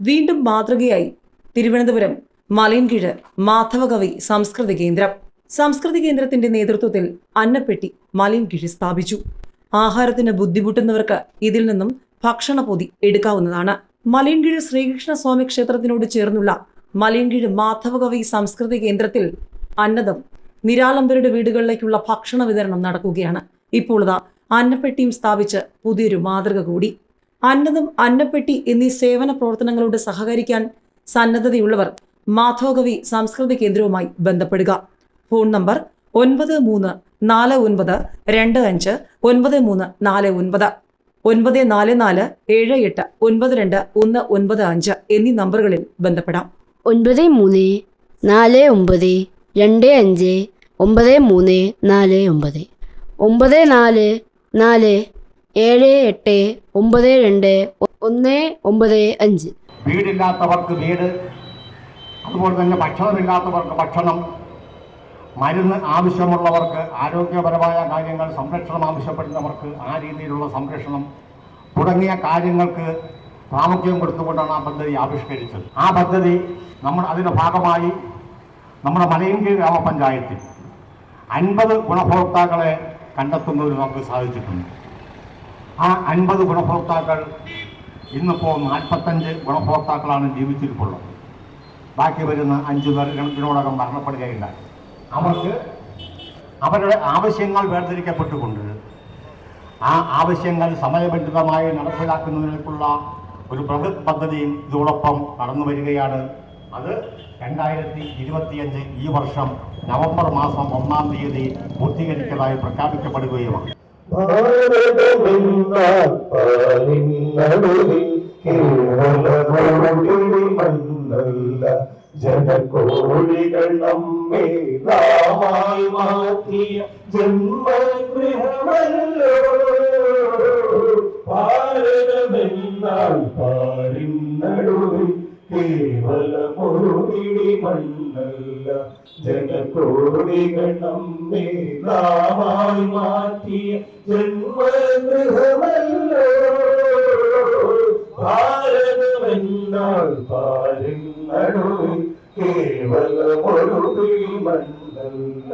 വീണ്ടും മാതൃകയായി തിരുവനന്തപുരം മലയൻകീഴ് മാധവകവി സംസ്കൃതി കേന്ദ്രം. സംസ്കൃതി കേന്ദ്രത്തിന്റെ നേതൃത്വത്തിൽ അന്നപ്പെട്ടി മലയൻകീഴ് സ്ഥാപിച്ചു. ആഹാരത്തിന് ബുദ്ധിമുട്ടുന്നവർക്ക് ഇതിൽ നിന്നും ഭക്ഷണപൊതി എടുക്കാവുന്നതാണ്. മലയൻകീഴ് ശ്രീകൃഷ്ണ സ്വാമി ക്ഷേത്രത്തിനോട് ചേർന്നുള്ള മലയൻകീഴ് മാധവകവി സംസ്കൃതി കേന്ദ്രത്തിൽ അന്നദം നിരാലംബരുടെ വീടുകളിലേക്കുള്ള ഭക്ഷണ വിതരണം നടക്കുകയാണ്. ഇപ്പോൾ അന്നപ്പെട്ടിയും സ്ഥാപിച്ച് പുതിയൊരു മാതൃക കൂടി. അന്നദം അന്നപ്പെട്ടി എന്നീ സേവന പ്രവർത്തനങ്ങളോട് സഹകരിക്കാൻ സന്നദ്ധതയുള്ളവർ മാധവകവി സംസ്കൃതി കേന്ദ്രവുമായി ബന്ധപ്പെടുക. ഫോൺ നമ്പർ ഒൻപത് മൂന്ന് നാല് ഒൻപത് രണ്ട് അഞ്ച് ഒൻപത് മൂന്ന് നാല് ഒൻപത്. ഒൻപത് നാല് നാല് ഏഴ് എട്ട് ഒൻപത് രണ്ട് ഒന്ന് ഒൻപത് അഞ്ച് എന്നീ നമ്പറുകളിൽ ബന്ധപ്പെടാം. ഒൻപത് മൂന്ന് നാല് ഒമ്പത് രണ്ട് അഞ്ച് ഒമ്പത് മൂന്ന് നാല് ഒമ്പത് ഒമ്പത് നാല് നാല് ഏഴ് എട്ട് ഒമ്പത് രണ്ട് ഒന്ന് ഒമ്പത് അഞ്ച്. വീടില്ലാത്തവർക്ക് വീട് അതുപോലെ തന്നെ ഭക്ഷണമില്ലാത്തവർക്ക് ഭക്ഷണം മരുന്ന് ആവശ്യമുള്ളവർക്ക് ആരോഗ്യപരമായ കാര്യങ്ങൾ സംരക്ഷണം ആവശ്യപ്പെടുന്നവർക്ക് ആ രീതിയിലുള്ള സംരക്ഷണം തുടങ്ങിയ കാര്യങ്ങൾക്ക് പ്രാമുഖ്യം കൊടുത്തുകൊണ്ടാണ് ആ പദ്ധതി ആവിഷ്കരിച്ചത്. ആ പദ്ധതി നമ്മൾ അതിന്റെ ഭാഗമായി നമ്മുടെ മലയങ്കി ഗ്രാമപഞ്ചായത്തിൽ അൻപത് ഗുണഭോക്താക്കളെ കണ്ടെത്തുന്നതിന് നമുക്ക് സാധിച്ചിട്ടുണ്ട്. ആ അൻപത് ഗുണഭോക്താക്കൾ ഇന്നിപ്പോൾ നാൽപ്പത്തഞ്ച് ഗുണഭോക്താക്കളാണ് ജീവിച്ചിരിപ്പുള്ളത്. ബാക്കി വരുന്ന അഞ്ച് പേർ ഇതിനോടകം മരണപ്പെടുകയുണ്ടായി അവർക്ക് അവരുടെ ആവശ്യങ്ങൾ വേർതിരിക്കപ്പെട്ടുകൊണ്ട് ആ ആവശ്യങ്ങൾ സമയബന്ധിതമായി നടപ്പിലാക്കുന്നതിനേക്കുള്ള ഒരു ബൃഹത് പദ്ധതിയും ഇതോടൊപ്പം നടന്നു വരികയാണ്. അത് രണ്ടായിരത്തി ഇരുപത്തിയഞ്ച് ഈ വർഷം നവംബർ മാസം ഒന്നാം തീയതി പൂർത്തീകരിച്ചതായി പ്രഖ്യാപിക്കപ്പെടുകയുമാണ്. മണ്ണല്ല ജനകോടികൾ നമ്മെ രാമായി മാറ്റിയ ജന്മഗൃഹമല്ലോ കേവലമൊഴുകിടി മണ്ണല്ല ജനകോടികൾ നമ്മെ നാമായി മാറ്റിയ ജന്മഗൃഹമല്ലോ ഭാരതമെന്നാൽ നടുവിൽ കേവലമൊരു മണ്ണല്ല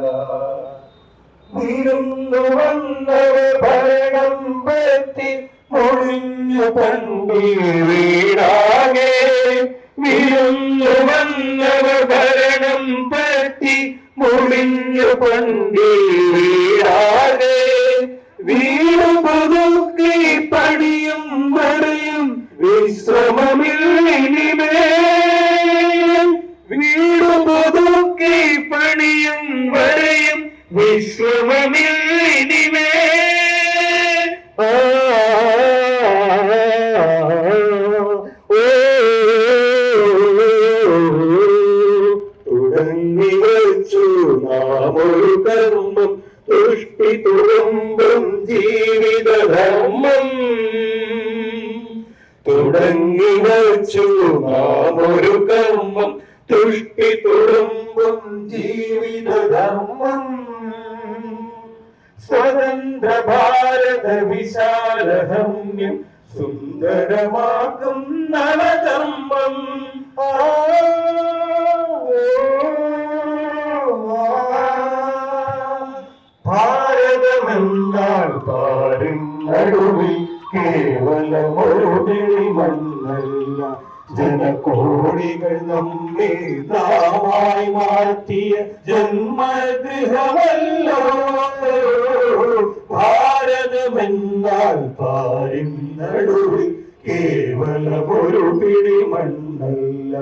വിരുന്നു വന്നവ ഭരണം പറ്റി മുഴിഞ്ഞു പണ്ടി വീടാകെ. വിരുന്നു വന്നവ ഭരണം പറ്റി മുഴിഞ്ഞു പണ്ടി വീടാകെ വീട് പുതുക്കി പണിയും മറിയും വിശ്രമമില്ലിനിമേ വീട് പുതുക്കി പണിയും വരെയും വിശ്രമമില്ലിനിമേ കർമ്മം തുഷ്ടി തുളുമ്പും ജീവിതധർമ്മം തുടങ്ങി വച്ചു നാം കർമ്മം തുഷ്ടി തുളുമ്പും ജീവിതധർമ്മം സ്വതന്ത്ര ഭാരത വിശാലഹമ്യം സുന്ദരമാക്കും നവകർമ്മം. ആ, ഭാരതമെന്നാൽ പാരും നടുവിൽ കേവലമൊരു മണ്ണല്ല. ജനകോടികൾ നമ്മെ താമായി മാറ്റിയ ജന്മഗൃഹമല്ലോ. ഭാരതമെന്നാൽ പാരും നടുവിൽ കേവലമൊരു പിടി മണ്ണല്ല.